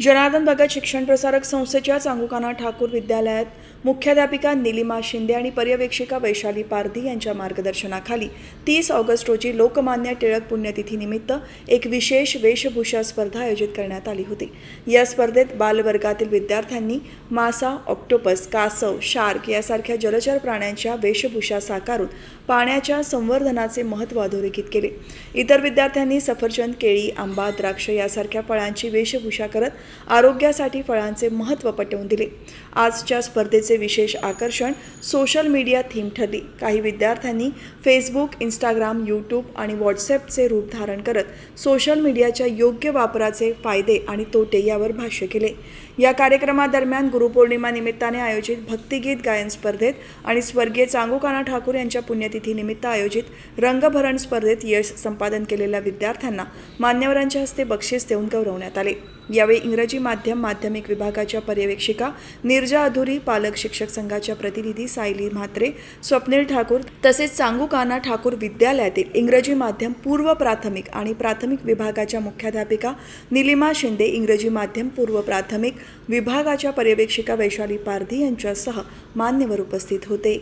जनार्दन भगत शिक्षण प्रसारक संस्थेच्या चांगुकाना ठाकूर विद्यालयात मुख्याध्यापिका निलिमा शिंदे आणि पर्यवेक्षिका वैशाली पारधी यांच्या मार्गदर्शनाखाली तीस ऑगस्ट रोजी लोकमान्य टिळक पुण्यतिथीनिमित्त एक विशेष वेशभूषा स्पर्धा आयोजित करण्यात आली होती. या स्पर्धेत बालवर्गातील विद्यार्थ्यांनी मासा ऑक्टोपस कासव शार्क यासारख्या जलचर प्राण्यांच्या वेशभूषा साकारून पाण्याच्या संवर्धनाचे महत्त्व अधोरेखित केले. इतर विद्यार्थ्यांनी सफरचंद केळी आंबा द्राक्ष यासारख्या फळांची वेशभूषा करत आरोग्यासाठी फळांचे महत्त्व पटवून दिले. आजच्या स्पर्धेचे विशेष आकर्षण सोशल मीडिया थीम ठरली. काही विद्यार्थ्यांनी फेसबुक इंस्टाग्राम यूट्यूब आणि व्हॉट्सॲपचे रूप धारण करत सोशल मीडियाच्या योग्य वापराचे फायदे आणि तोटे यावर भाष्य केले. या कार्यक्रमादरम्यान गुरुपौर्णिमा निमित्ताने आयोजित भक्तिगीत गायन स्पर्धेत आणि स्वर्गीय चांगुकाना ठाकूर यांच्या पुण्यतिथीनिमित्त आयोजित रंगभरण स्पर्धेत यश संपादन केलेल्या विद्यार्थ्यांना मान्यवरांच्या हस्ते बक्षीस देऊन गौरवण्यात आले. यावेळी इंग्रजी माध्यम माध्यमिक विभागाच्या पर्यवेक्षिका निर्जा अधुरी पालक शिक्षक संघाच्या प्रतिनिधी सायली म्हात्रे स्वप्नील ठाकूर तसेच सांगूकाना ठाकूर विद्यालयातील इंग्रजी माध्यम पूर्व प्राथमिक आणि प्राथमिक विभागाच्या मुख्याध्यापिका निलिमा शिंदे इंग्रजी माध्यम पूर्व प्राथमिक विभागाच्या पर्यवेक्षिका वैशाली पारधी यांच्यासह मान्यवर उपस्थित होते.